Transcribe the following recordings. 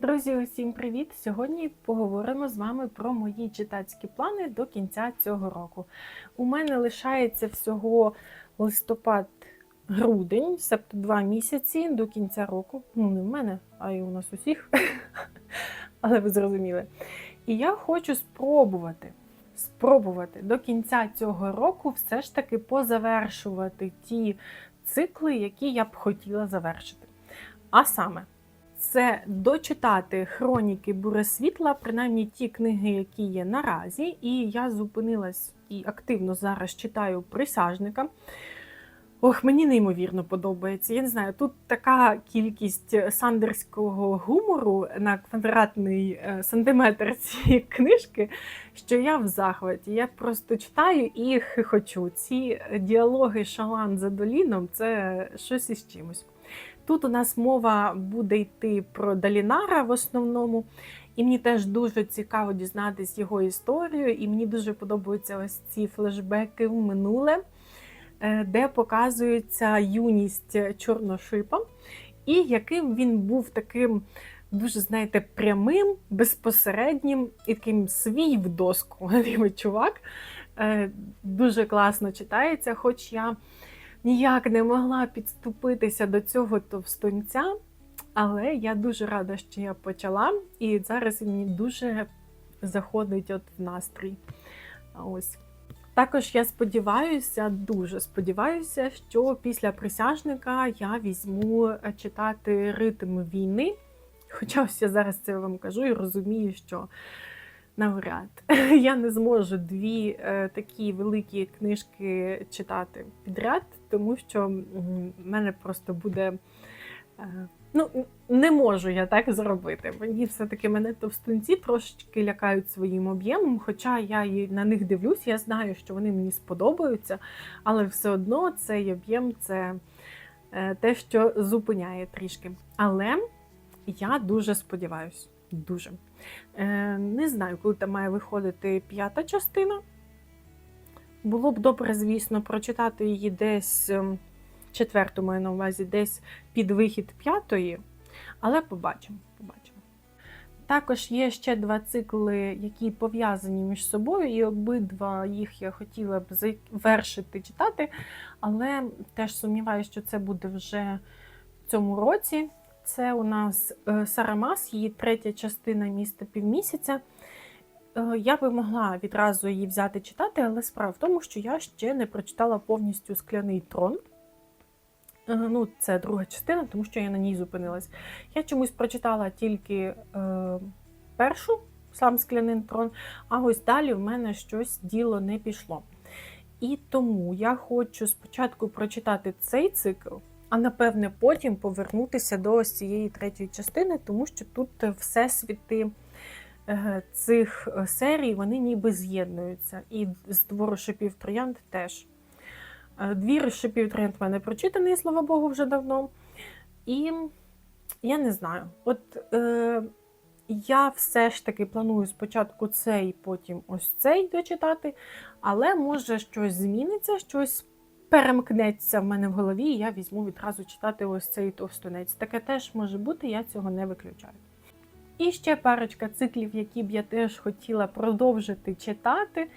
Друзі, усім привіт! Сьогодні поговоримо з вами про мої читацькі плани до кінця цього року. У мене лишається всього листопад-грудень, себто два місяці до кінця року. Ну, не в мене, а й у нас усіх. Але ви зрозуміли. І я хочу спробувати. Спробувати до кінця цього року все ж таки позавершувати ті цикли, які я б хотіла завершити. А саме, це дочитати хроніки Буресвітла, принаймні ті книги, які є наразі. І я зупинилась і активно зараз читаю присяжника. Ох, мені неймовірно подобається. Я не знаю, тут така кількість сандерського гумору на квадратний е, сантиметр цієї книжки, що я в захваті. Я просто читаю і хихочу. Ці діалоги Шалан за Доліном це щось із чимось. Тут у нас мова буде йти про Далінара в основному, і мені теж дуже цікаво дізнатись його історію, і мені дуже подобаються ось ці флешбеки в минуле, е, де показується юність Чорношипа, і яким він був таким. Дуже, знаєте, прямим, безпосереднім і таким свій в доску чувак. Е, Дуже класно читається, хоч я ніяк не могла підступитися до цього товстунця, але я дуже рада, що я почала, і зараз мені дуже заходить от в настрій. Ось. Також я сподіваюся, дуже сподіваюся, що після присяжника я візьму е, читати ритм війни. Хоча ось я зараз це вам кажу і розумію, що навряд я не зможу дві е, такі великі книжки читати підряд, тому що в мене просто буде. Ну, не можу я так зробити. Мені все-таки мене товстунці трошечки лякають своїм об'ємом, хоча я на них дивлюсь, я знаю, що вони мені сподобаються, але все одно цей об'єм це е, те, що зупиняє трішки. Але я дуже сподіваюся. Дуже. Е, Не знаю, коли там має виходити п'ята частина. Було б добре, звісно, прочитати її десь ем, четверту маю на увазі, десь під вихід п'ятої, але побачимо. побачимо. Також є ще два цикли, які пов'язані між собою, і обидва їх я хотіла б завершити читати, але теж сумніваюся, що це буде вже в цьому році. Це у нас е, Сарамас, її третя частина міста півмісяця. Е, я би могла відразу її взяти читати, але справа в тому, що я ще не прочитала повністю скляний трон. Е, ну, Це друга частина, тому що я на ній зупинилась. Я чомусь прочитала тільки е, першу, сам скляний трон, а ось далі в мене щось діло не пішло. І тому я хочу спочатку прочитати цей цикл а напевне потім повернутися до ось цієї третьої частини, тому що тут всесвіти е, цих е, серій вони ніби з'єднуються. І з двору шипів троянд теж. Е, двір шипів троянд в мене прочитаний, слава Богу, вже давно. І я не знаю. От е, я все ж таки планую спочатку цей, потім ось цей дочитати, але може щось зміниться, щось перемкнеться в мене в голові, і я візьму відразу читати ось цей товстунець. Таке теж може бути, я цього не виключаю. І ще парочка циклів, які б я теж хотіла продовжити читати.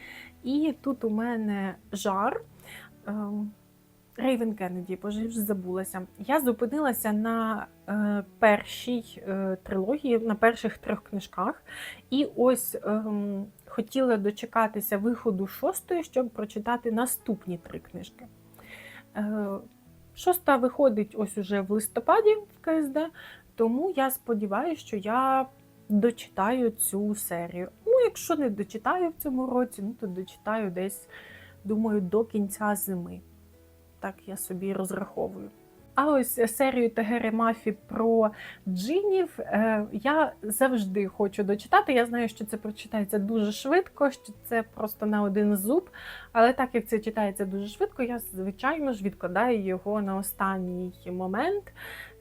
І тут у мене жар. Ем, Рейвен Кеннеді, боже, вже забулася. Я зупинилася на е, першій е, трилогії, на перших трьох книжках. І ось е, хотіла дочекатися виходу шостої, щоб прочитати наступні три книжки. Е, шоста виходить ось уже в листопаді в КСД, тому я сподіваюся, що я дочитаю цю серію. Ну, якщо не дочитаю в цьому році, ну то дочитаю десь, думаю, до кінця зими. Так я собі розраховую. А ось серію Тегери Мафі про джинів е, я завжди хочу дочитати. Я знаю, що це прочитається дуже швидко, що це просто на один зуб. Але так як це читається дуже швидко, я, звичайно ж, відкладаю його на останній момент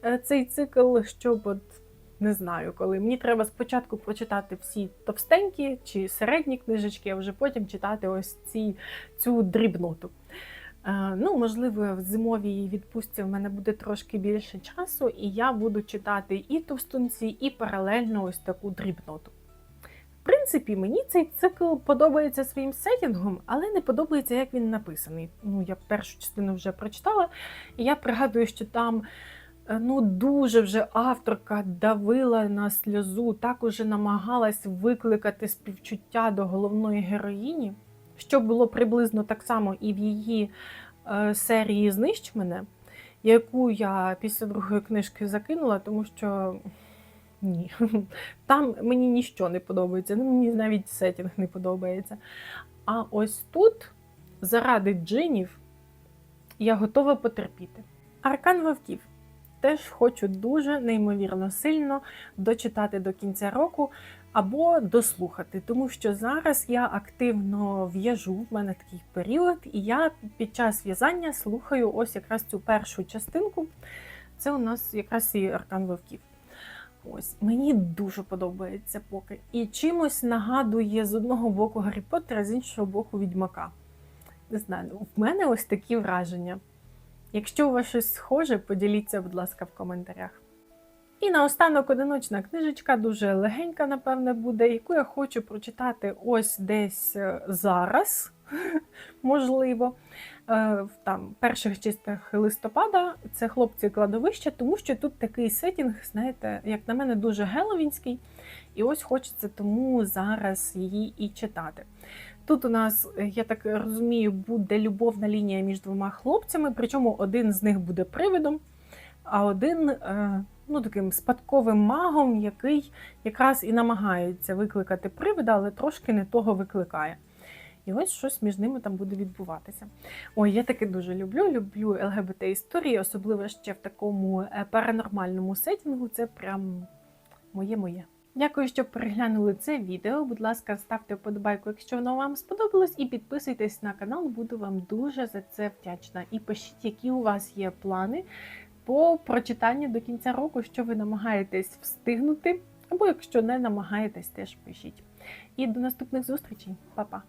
е, цей цикл, щоб от. Не знаю, коли мені треба спочатку прочитати всі товстенькі чи середні книжечки, а вже потім читати ось ці, цю дрібноту. Е, Ну, можливо, в зимовій відпустці в мене буде трошки більше часу, і я буду читати і товстунці, і паралельно ось таку дрібноту. В принципі, мені цей цикл подобається своїм сетінгом, але не подобається, як він написаний. Ну, я першу частину вже прочитала, і я пригадую, що там ну, дуже вже авторка давила на сльозу, так уже намагалась викликати співчуття до головної героїні, що було приблизно так само і в її е, серії Знищ мене, яку я після другої книжки закинула, тому що ні, там мені нічого не подобається, ну, мені навіть сетінг не подобається. А ось тут, заради джинів, я готова потерпіти. Аркан вовків. Теж хочу дуже неймовірно сильно дочитати до кінця року або дослухати, тому що зараз я активно в'яжу, в мене такий період, і я під час в'язання слухаю ось якраз цю першу частинку. Це у нас якраз і аркан вовків. Ось мені дуже подобається поки. І чимось нагадує з одного боку Гаррі Поттера, з іншого боку Відьмака. Не знаю, в мене ось такі враження. Якщо у вас щось схоже, поділіться, будь ласка, в коментарях. І наостанок одиночна книжечка, дуже легенька, напевне, буде, яку я хочу прочитати ось десь е, зараз, можливо, е, в там перших чистих листопада. Це хлопці кладовища, тому що тут такий сетінг, знаєте, як на мене, дуже геловінський. І ось хочеться тому зараз її і читати. Тут у нас, е, я так розумію, буде любовна лінія між двома хлопцями, причому один з них буде привидом, а один е, ну, таким спадковим магом, який якраз і намагається викликати привида, але трошки не того викликає. І ось щось між ними там буде відбуватися. Ой, я таке дуже люблю. Люблю ЛГБТ історії, особливо ще в такому е, паранормальному сетінгу. Це прям моє-моє. Дякую, що переглянули це відео. Будь ласка, ставте вподобайку, якщо воно вам сподобалось, і підписуйтесь на канал, буду вам дуже за це вдячна. І пишіть, які у вас є плани по прочитанню до кінця року, що ви намагаєтесь встигнути, або якщо не намагаєтесь, теж пишіть. І до наступних зустрічей, Па-па!